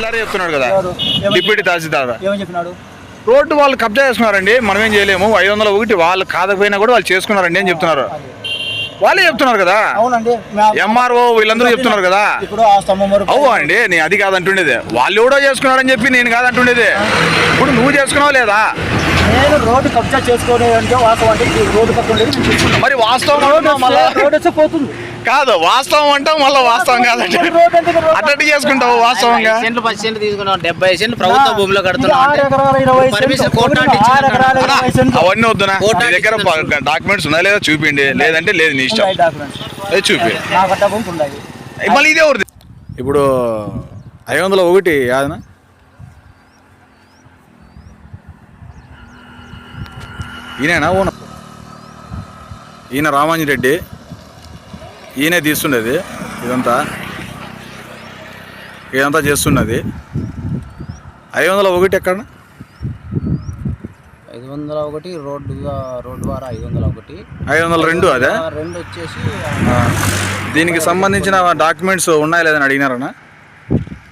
తహసీల్దారే చెప్తున్నాడు కదా. డిప్యూటీ తహసీల్దార్. ఏమని చెప్పినాడు? రోడ్డు వాళ్ళు కబ్జా చేసుకున్నారండి మనం ఏం చేయలేము. ఐదు వందల ఒకటి వాళ్ళు కాదకపోయినా కూడా వాళ్ళు చేసుకున్నారండి అని చెప్తున్నారు. వాళ్ళే చెప్తున్నారు కదా. అవునండి ఎంఆర్ఓ వీళ్ళందరూ చెప్తున్నారు కదా. ఇప్పుడు ఆ స్తంభం వరకు అవు అండి నేను అది కాదంటుండేది. వాళ్ళు ఎవడో చేసుకున్నాడని చెప్పి నేను కాదంటుండేది. ఇప్పుడు నువ్వు చేసుకున్నావు లేదా? నేను రోడ్డు కబ్జా చేసుకునే అంటే వాస్తవం అంటే ఈ రోడ్డు పక్కన. మరి వాస్తవం రోడ్డు పోతుంది. కాదు వాస్తవం అంటావు మళ్ళీ వాస్తవం కాదంటే రోడ్డు ఎందుకు రోడ్డు? అట్టటి చేసుకుంటావు వాస్తవంగా? సెంట్లు పది సెంట్లు తీసుకున్నాం డెబ్బై సెంట్లు ప్రభుత్వ భూమిలో కడుతున్నాం అంటే. అవన్నీ వద్దునా? కోర్టు నీ దగ్గర. డాక్యుమెంట్స్ ఉన్నాయా లేదా? చూపించండి. లేదంటే లేదు నీ ఇష్టం. అది చూపి మళ్ళీ ఇదే ఊరిది. ఇప్పుడు ఐదు వందల ఒకటి యాదనా? ఈయనేనా? ఓన ఈయన రామాంజీ రెడ్డి. ఈయనే తీస్తుండేది ఇదంతా. ఇదంతా చేస్తున్నది. ఐదు వందల ఒకటి ఎక్కడ ఐదు వందల ఒకటి రోడ్డు రోడ్డు ద్వారా ఐదు వందల ఒకటి. ఐదు వందల రెండు అదే? రెండు వచ్చేసి ఆ. దీనికి సంబంధించిన డాక్యుమెంట్స్ ఉన్నాయా లేదని అడిగినారనా?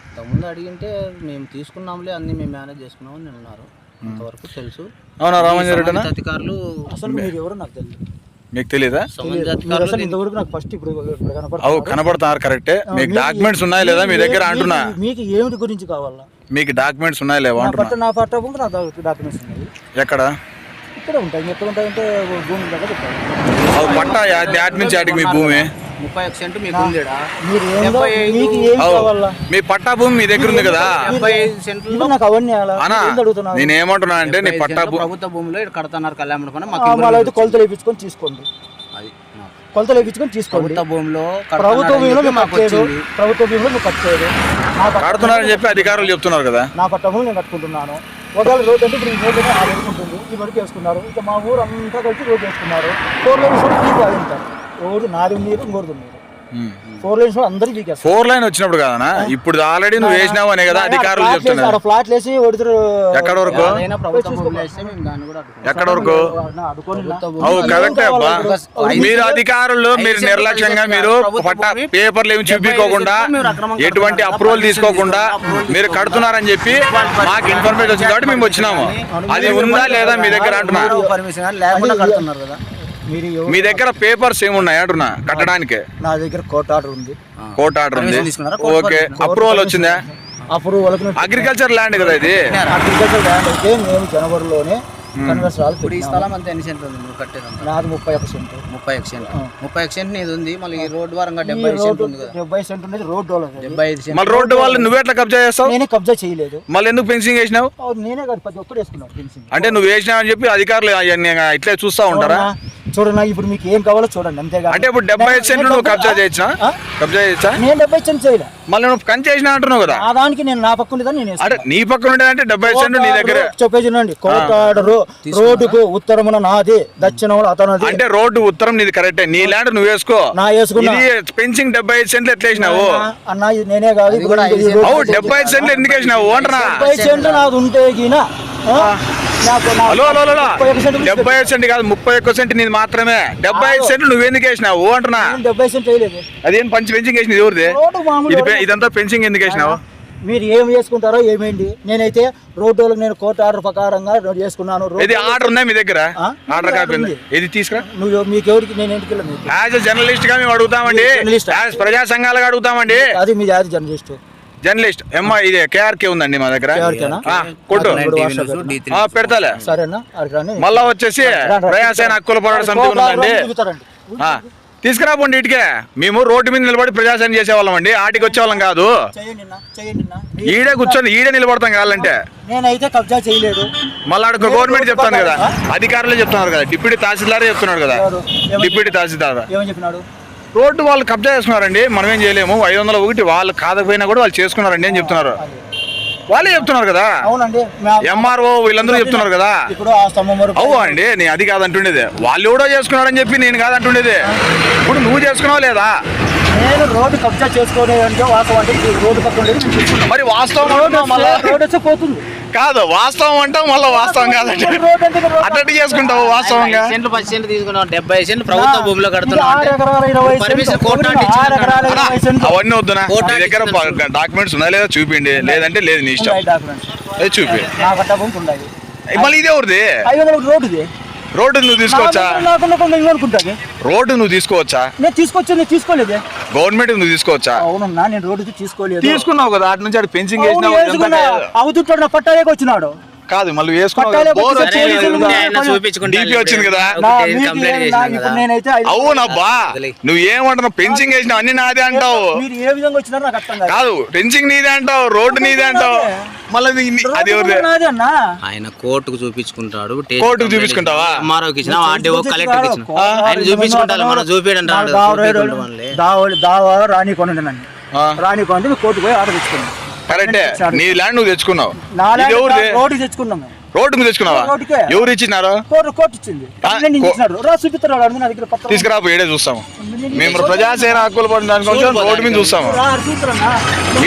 ఇంతకుముందు అడిగింటే మేము తీసుకున్నాంలే అన్ని మేము మేనేజ్ చేసుకున్నామని నేను అన్నారు అంతవరకు తెలుసు. అవునా రామాంజీ రెడ్డినా? సంబంధిత అధికారులు అసలు మీరు ఎవరు నాకు తెలియదు మీకు తెలీదా? ఇంతవరకు నాకు ఫస్ట్ ఇప్పుడు అవు. కనబడుతున్నారు కరెక్టే మీకు డాక్యుమెంట్స్ ఉన్నాయా లేదా? మీ దగ్గర అంటున్నా. మీకు ఏమిటి గురించి కావాలా? మీకు డాక్యుమెంట్స్ ఉన్నాయా లేవా నా పట్ట అంటున్నా నా పట్ట భూమి నా డాక్యుమెంట్స్ ఉన్నాయి. ఎక్కడ? ఇక్కడ ఉంటాయి. ఎక్కడ ఉంటాయంటే భూమి దగ్గర పట్ట యాడ్ నుంచి మీ భూమి. ముప్పై ఒక సెంటు మీకు ఉందిడా మీరు ఏందో డెబ్బై ఐదు- మీకు ఏం అవు కావాలా మీ పట్టా భూమి మీ దగ్గర ఉంది కదా? డెబ్బై ఐదు ఇప్పుడు నాకు అవన్నీ అలా అనా ఏంది అడుగుతున్నారు నేను ఏమంటున్నా అంటే నీ డెబ్బై ఐదు పట్టా సెంట్లు భూమి ప్రభుత్వ భూమిలో ఇక్కడ కడుతున్నారు కళ్యాణ మండపం ఆ, మాకు మళ్ళీ ఇవ్వలేదు. అయితే కొలతలు వేయించుకొని తీసుకోండి. అది. కొలతలు వేయించుకొని తీసుకోండి. ప్రభుత్వ భూమిలో ప్రభుత్వ కడుతున్నారని భూమిలో చెప్పి మాకు వచ్చింది ప్రభుత్వ భూమిలో నా పట్ట కడుతున్నారని చెప్పి అధికారులు చెప్తున్నారు కదా? నా పట్ట భూమి నేను కట్టుకుంటున్నాను. ఒకవేళ రోడ్ అంటే ఇప్పుడు ఈ రోడ్డు ఆ వరకు ఉంటుంది. ఈ వరకు వేసుకున్నారు. ఇంకా మా ఊరు అంతా కలిసి రోడ్డు వేసుకున్నారు. ఫోర్ లైన్స్ కూడా మీకు అది ఉంటారు నాది నీరు ఇంకోటి నీరు ఫోర్ లైన్స్ అందరూ ఫోర్ లైన్ వచ్చినప్పుడు కాదనా ఇప్పుడు ఆల్రెడీ నువ్వు వేసినావు అనే కదా అధికారులు చెప్తున్నారు. ఫ్లాట్లు వేసి ఎక్కడ వరకు. ఎక్కడ వరకు? కరెక్టే అబ్బా. మీరు అధికారులు మీరు నిర్లక్ష్యంగా మీరు పట్టా పేపర్లు ఏమి చూపించుకోకుండా ఎటువంటి కడుతున్నారు. అప్రూవల్ తీసుకోకుండా మీరు కడుతున్నారని చెప్పి మాకు ఇన్ఫర్మేషన్ వచ్చింది కాబట్టి మేము వచ్చినాము. అది ఉందా లేదా మీ దగ్గర అంటున్నా? మీ దగ్గర పేపర్స్ ఏమున్నాయి అంటున్నా కట్టడానికి? నా దగ్గర కోర్టు ఆర్డర్ ఉంది. కోర్ట్ ఆర్డర్ ఉంది. ఓకే. అప్రూవల్ వచ్చిందా? వాళ్ళకి అగ్రికల్చర్ ల్యాండ్ కదా ఇది? అగ్రికల్చర్ ల్యాండ్ అయితే మేము జనవరిలోనే కన్వర్సరాలు ఇప్పుడు ఈ స్థలం అంతా ఎన్ని సెంట్లు ఉంది? నువ్వు కట్టేదంతా నాది ముప్పై ఒక సెంట్. ముప్పై ఒక సెంట్. ఆ. ముప్పై ఒక సెంట్ నీది ఉంది. మళ్ళీ ఈ రోడ్డు వారంగా డెబ్బై సెంట్ రోడ్డు ఉంది కదా. డెబ్బై సెంట్ ఉండేది రోడ్డు వాళ్ళది. డెబ్బై ఐదు సెంట్ మళ్ళీ రోడ్డు వాళ్ళు కబ్జా చేస్తావు? నేనే కబ్జా చేయలేదు. మళ్ళీ ఎందుకు ఫెన్సింగ్ వేసినావు? అవును, నేనే కాదు ప్రతి ఒక్కరు వేసుకున్నాను ఫెన్సింగ్. అంటే నువ్వు వేసినావు అని చెప్పి అధికారులు అవన్నీ ఇట్లే చూస్తా ఉంటారా? చూడన్నా ఇప్పుడు మీకు ఏం కావాలో చూడండి అంతేగా అంటే ఇప్పుడు డెబ్బై ఐదు సెంట్లు నువ్వు కబ్జా చేయొచ్చా? కబ్జా చేయొచ్చా? నేను డెబ్బై సెంట్ చేయలే. మళ్ళీ నువ్వు కంచి చేసినా అంటున్నావు కదా? ఆ దానికి నేను నా పక్క ఉండేదని నేను అంటే నీ పక్కన ఉండేదంటే డెబ్బై ఐదు సెంట్లు నీ దగ్గర. చెప్పేసినండి ఆర్డర్ రోడ్డుకు ఉత్తరమున నాది దక్షిణమున అతనది. అంటే రోడ్డు ఉత్తరం నీది కరెక్టే. నీ ల్యాండ్ నువ్వు వేసుకో. నా వేసుకున్నా. ఇది పెంచింగ్ డెబ్బై ఐదు సెంట్లు ఎట్లా వేసినావు? అన్న ఇది నేనే కాదు డెబ్బై ఐదు సెంట్లు ఎందుకు వేసినావు? అంటున్నా. డెబ్బై సెంట్లు. నాది ఉంటే గిన హలో హలో డెబ్బై ఐదు సెంట్ కాదు ముప్పై ఒక్క సెంట్ నీది మాత్రమే. డెబ్బై ఐదు సెంట్లు నువ్వు ఎందుకు వేసినావు? అంటున్నా. నేను డెబ్బై సెంట్ వేయలేదు. అదేం పంచి పెంచింగ్ వేసినది ఎవరిది? ఇది ఇదంతా పెంచింగ్ ఎందుకు వేసినావు? మీరు ఏం చేసుకుంటారో ఏమేంటి నేనైతే రోడ్డు నేను కోర్టు ఆర్డర్ ప్రకారంగా చేసుకున్నాను. ఇది ఆర్డర్ ఉందా మీ దగ్గర? Order copy. ఇది తీసుకురా? నువ్వు మీకు ఎవరికి నేను ఎందుకు యాజ్ జర్నలిస్ట్గా మేము అడుగుతామండి? యాజ్ ప్రజా సంఘాలుగా అడుగుతామండి. అది మీ జాతి జర్నలిస్ట్ జర్నలిస్ట్ ఎమ్మ ఇది కేఆర్కే ఉందండి మా దగ్గర. కొట్టు. పెడతాలే. సరేనా? మళ్ళా వచ్చేసి ప్రయాసేన హక్కుల పోరాట సమితి ఉందండి. తీసుకురాపోండి ఇటుకే. మేము రోడ్డు మీద నిలబడి ప్రజాసేన చేసేవాళ్ళం అండి. ఆటికి వచ్చేవాళ్ళం కాదు. ఈడే కూర్చొని ఈడే నిలబడతాం కావాలంటే. నేనైతే కబ్జా చేయలేదు. మళ్ళీ గవర్నమెంట్ చెప్తాను కదా. అధికారులే చెప్తున్నారు కదా. డిప్యూటీ తహసీల్దారే చెప్తున్నాడు కదా. డిప్యూటీ తహసీల్దార్? ఏమని చెప్పినాడు రోడ్డు వాళ్ళు కబ్జా చేసుకున్నారండి మనం ఏం చేయలేము. ఐదు వందల ఒకటి వాళ్ళు కాదకపోయినా కూడా వాళ్ళు చేసుకున్నారండి అని చెప్తున్నారు. వాళ్ళే చెప్తున్నారు కదా? అవునండి. ఎంఆర్ఓ వీళ్ళందరూ చెప్తున్నారు కదా? ఇప్పుడు అవు అండి నేను అది కాదంటుండేది. వాళ్ళు ఎవడో చేసుకున్నాడని చెప్పి నేను కాదంటుండేది. ఇప్పుడు నువ్వు చేసుకున్నావు లేదా? నేను రోడ్డు కబ్జా చేసుకోనే అంటే వాస్తవం అంటే ఈ రోడ్డు పక్కన. మరి వాస్తవం రోడ్డు అంటున్నావు మళ్ళా? వస్తే- రోడ్డు వచ్చి పోతుంది. కాదు వాస్తవం అంటావు మళ్ళీ వాస్తవం కాదంటే? రోడ్డు అంటే చేసుకుంటావు వాస్తవంగా? సెంట్లు పది సెంట్లు తీసుకున్నాం డెబ్బై సెంట్లు ప్రభుత్వ భూమిలో కడుతున్నాం ఆరు అంటే ఎకరాల ఇరవై పర్మిషన్ సెంట్లు. కోర్టు ఒకటి ఇచ్చింది ఆరు ఎకరాల అన్నా, ఇరవై సెంట్లు. అవన్నీ వద్దునా? నీ దగ్గర. డాక్యుమెంట్స్ ఉన్నాయా లేదా? చూపిండి లేదంటే లేదు నీ ఇష్టం. ఉన్నాయి డాక్యుమెంట్స్. అది చూపి మళ్ళీ ఇదే ఊరిది? ఐదు వందల ఒకటి రోడ్డుది. రోడ్డు నువ్వు తీసుకోవచ్చా? కొంత ఇల్లు రోడ్డు నువ్వు తీసుకోవచ్చా? నేను తీసుకొచ్చి నేను తీసుకోలేదే. గవర్నమెంట్ నువ్వు తీసుకోవచ్చా? అవునన్నా నేను రోడ్డుకి తీసుకోలేదు. తీసుకున్నావు కదా అటు నుంచి పెన్సింగ్ అవును, వేసినావు అవుతుంటాడు నా పట్టాలేకి వచ్చినాడు కాదు మళ్ళీ వేసుకున్నావు వచ్చింది కదా. చూపించుకుంటా అవునబ్బా. నువ్వు ఏమంటున్నావు? పెన్సింగ్ వేసినావు అన్ని నాదే అంటావు. మీరు ఏ విధంగా వచ్చినారో నాకు అర్థం కాదు. కాదు పెన్సింగ్ నీదే అంటావు రోడ్డు నీదే అంటావు. మళ్ళీ అది ఆయన కోర్టుకు చూపించుకుంటాడు కోర్టుకు చూపించుకుంటావా? ఇచ్చిన ఆర్డీఓ కలెక్టర్ ఇచ్చిన. ఆయన చూపించుకుంటారు మనం చూపించడం కోర్టు పోయి ఆర్డర్ తెచ్చుకున్నాను కరెక్టే. నీ ల్యాండ్ నువ్వు తెచ్చుకున్నావు. రోడ్డు తెచ్చుకున్నాము రోడ్డు నువ్వు తెచ్చుకున్నావా. ఎవరు ఇచ్చినారు? తీసుకురా ఏడే చూస్తాము. మేము ప్రజాసేన హక్కులు పడిన దానికోసం రోడ్డు మీద చూస్తాము.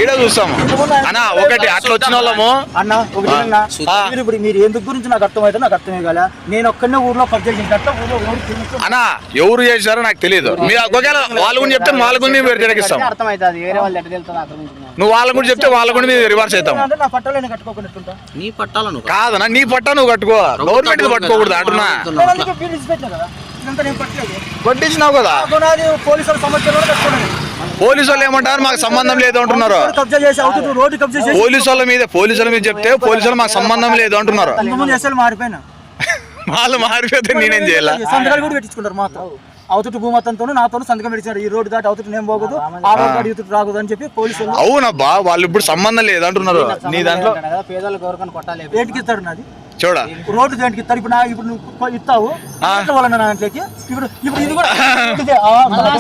ఈడే చూస్తాము? అన్నా ఒకటి అట్లా వచ్చిన వాళ్ళము. అన్న ఒకటి. మీరు ఎందుకు గురించి నాకు అర్థమైతే నాకు అర్థమే కాలే. నేను ఒక్కనే ఊర్లో అన్నా ఎవరు చేశారో నాకు తెలియదు. మీరు ఒకవేళ వాళ్ళ గురించి చెప్తే వాళ్ళ గురించి అర్థమవుతుంది వేరే వాళ్ళు ఎట్లా తెలుస్తుంది నువ్వు వాళ్ళ గురించి చెప్తే వాళ్ళ గురించి మేము రివర్స్ అవుతాం నా పట్టాలను కాదన్నా నీ పట్టా నువ్వు కట్టుకో. గవర్నమెంట్ పట్టుకోకూడదు అంటున్నా. పెట్టినా కదా? కొట్టించినావు పోలీసు వాళ్ళు ఏమంటారు? మాకు సంబంధం లేదు అంటున్నారు. రోడ్డు కబ్జా చేసి అవుతుంది రోడ్డు కబ్జా చేసి పోలీసు వాళ్ళ మీద పోలీసుల మీద చెప్తే పోలీసులు మాకు సంబంధం లేదు అంటున్నారు. వాళ్ళు మారిపోతే నేనేం చేయాల? సంతకాలు కూడా పెట్టించుకుంటారు మాతో అవతటి భూమతంతో నాతో సంతకం పెట్టించారు. ఈ రోడ్డు దాటి అవతటి నేను పోకూడదు ఆ రోడ్డు దాటి రాకూడదు అని చెప్పి పోలీసులు అవునబ్బా వాళ్ళు ఇప్పుడు సంబంధం లేదు అంటున్నారు నీ దాంట్లో పేదలకు ఎవరికైనా కొట్టాలి. ఏంటికి ఇస్తాడు నాది? చూడ. రోడ్డు దేనికి ఇస్తారు ఇప్పుడు నా ఇప్పుడు నువ్వు ఇస్తావు వాళ్ళ దాంట్లోకి ఇప్పుడు ఇప్పుడు ఇది కూడా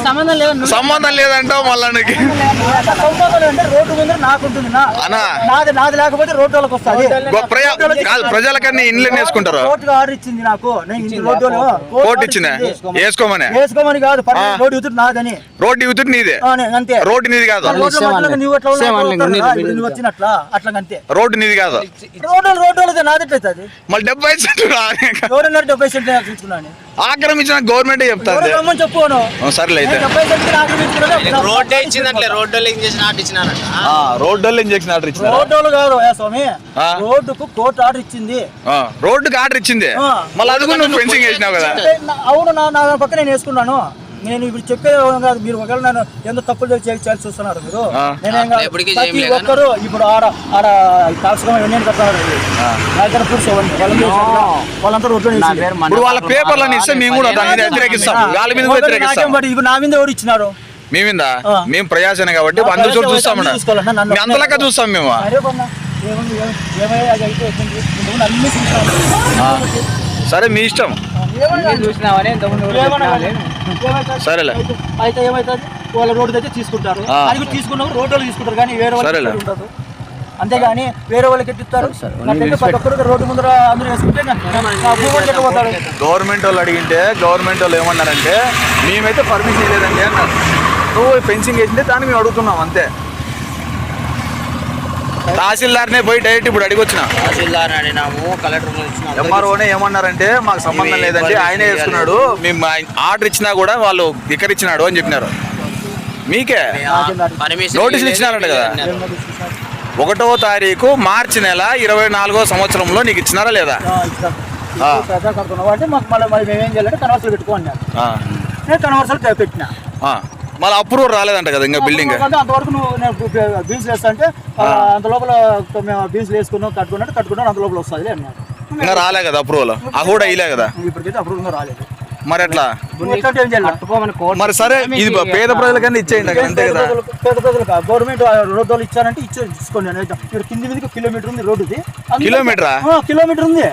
సంబంధం లేదు సంబంధం లేదంటావు మళ్ళా రోడ్డు ముందర నాకు ఉంటుంది నా. అన్నా. నాది నాది లేకపోతే రోడ్డు వాళ్ళకి వస్తుంది. ప్రజలకన్నీ ఇండ్లు వేసుకుంటారు. కోర్టుగా ఆర్డర్ ఇచ్చింది నాకు. నేను రోడ్డు కోర్టు ఇచ్చిందా? వేసుకోమని? వేసుకోమని కాదు. పర్లేదు రోడ్డు ఇద్దరు నాదని. రోడ్డు ఇవుతుంది నీదే. అంతే. రోడ్డు నీది కాదు. నువ్వు అట్లా వచ్చినట్లా అట్లా అంతే. రోడ్డు నీది కాదు. రోడ్డు రోడ్డు వాళ్ళది నాది ఎట్లయితుంది? మళ్ళీ డెబ్బై సెంట్లు. ఎవరన్నారు డెబ్బై సెంట్లు ఆక్రమించుకున్నాను ఆక్రమించిన గవర్నమెంట్ ఓ, సర్లే అయితే. నేను డెబ్బై సెంట్లు ఆక్రమించుకున్నాను రోడ్డే ఇచ్చిందంటే రోడ్డు ఇంజక్షన్ ఆర్డర్ ఇచ్చినారంట. ఆ, రోడ్డు ఇంజక్షన్ ఆర్డర్ ఇచ్చిన రోడ్డు కాదు స్వామి. రోడ్డుకు కోర్టు ఆర్డర్ ఇచ్చింది. రోడ్డుకి ఆర్డర్ ఇచ్చింది. మళ్ళీ అది కూడా నువ్వు ఫెన్సింగ్ వేసినావు కదా. అవును నా నా పక్క నేను వేసుకున్నాను. నేను ఇప్పుడు చెప్పే కాదు. మీరు ఒకవేళ నన్ను ఎంత తప్పులు చేసి చేయాల్సి చూస్తున్నారు మీరు. నేనేం ప్రతి చేయలే. ఒక్కరు ఇప్పుడు ఆడ ఆడ కాల్చడం ఇవన్నీ కడతారు నా దగ్గర ప్రూఫ్స్ ఇవ్వండి. వాళ్ళందరూ వాళ్ళంతా రోడ్లు ఇప్పుడు వాళ్ళ పేపర్లను ఇస్తే మేము కూడా దాని మీద వ్యతిరేకిస్తాం. వాళ్ళ మీద వ్యతిరేకిస్తాం. ఇప్పుడు నా మీద ఎవరు ఇచ్చినారు? మీ మీద? ఆ. మేము ప్రజాసేన కాబట్టి అందరూ చోటు చూస్తాం అంతలక్క చూస్తాం మేము. సరే మీ ఇష్టం. చూసినావని? సరేలే. అయితే- ఏమవుతుంది వాళ్ళ రోడ్డు దగ్గర తీసుకుంటారు. అది కూడా తీసుకున్నప్పుడు రోడ్డు వాళ్ళు తీసుకుంటారు కానీ వేరే వాళ్ళకి సరేలే. ఉండదు. అంతేగాని వేరే వాళ్ళకి ఎట్టిస్తారు రోడ్డు ముందర అందరూ వేసుకుంటే గవర్నమెంట్ వాళ్ళు అడిగింటే గవర్నమెంట్ వాళ్ళు ఏమన్నారంటే మేమైతే పర్మిషన్ ఇవ్వలేదండి అన్నారు. నువ్వు ఫెన్సింగ్ వేసింటే దాన్ని మేము అడుగుతున్నాం అంతే. తహసీల్దార్నే పోయి డైరెక్ట్ ఇప్పుడు అడిగొచ్చిన. తహసీల్దార్ అడిగినాము కలెక్టర్ ఎంఆర్ఓనే ఏమన్నారంటే మాకు సంబంధం లేదండి ఆయనే వేసుకున్నాడు మేము ఆర్డర్ ఇచ్చినా కూడా వాళ్ళు ఇచ్చినాడు అని చెప్పినారు. మీకే? పర్మిషన్ నోటీసులు ఇచ్చినారంట కదా. ఒకటో తారీఖు మార్చి నెల ఇరవై నాలుగో సంవత్సరంలో నీకు ఇచ్చినారా లేదా? కన్వర్సలు పెట్టుకోండి ఆ, నేను కన్వర్సలు పెట్టిన. ఆ. మళ్ళీ అప్రూవల్ రాలేదంట కదా ఇంకా బిల్డింగ్ అంటే అంతవరకు నువ్వు నేను బీన్స్ వేస్తా అంటే ఆ, అంత లోపల మేము బీన్స్ వేసుకున్నాం కట్టుకున్నట్టు కట్టుకున్నాం అంత లోపల వస్తుంది ఇంకా రాలే కదా అప్రూవల్ ఆ కూడా ఇలే కదా. ఇప్పటికైతే ఇంకా రాలేదు. మరి ఎట్లా? మరి సరే ఇది పేద ప్రజలకన్నా ఇచ్చేయండి అంతే పేద కదా ప్రజలకు- పేద ప్రజలకు గవర్నమెంట్ రోడ్డు వాళ్ళు ఇచ్చారంటే ఇచ్చే తీసుకోండి. ఇక్కడ కింది మీదకి కిలోమీటర్ ఉంది రోడ్డు ఇది అందుకే- కిలోమీటరా? ఆ, కిలోమీటర్ ఉంది.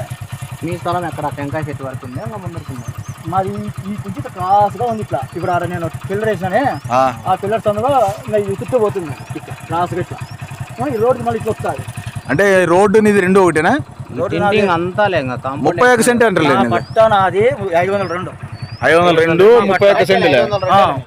మీ స్థలం ఎక్కడ? టెంకాయ చెట్టు వరకు ఉంది ఇంకా ముందరకు ఉంది. మాది ఈ నుంచి క్రాస్గా ఉంది ఇట్లా. ఇప్పుడు ఆడ నేను పిల్లర్ వేసినానే ఆ, పిల్లర్స్ అందులో ఇంకా ఇది చుట్టూ పోతుంది. ఇట్లా క్రాస్గా ఇట్లా. ఆ, ఈ రోడ్డు మళ్ళీ ఇట్లా వస్తుంది. అంటే రోడ్డు నీది రెండు ఒకటేనా? అంతా లేక కాంపౌండ్ ముప్పై ఒక సెంట్ అంటారు పట్టా నాది ఐదు వందల రెండు. ఐదు వందల రెండు ముప్పై ఒక్క సెంటులే ఆ,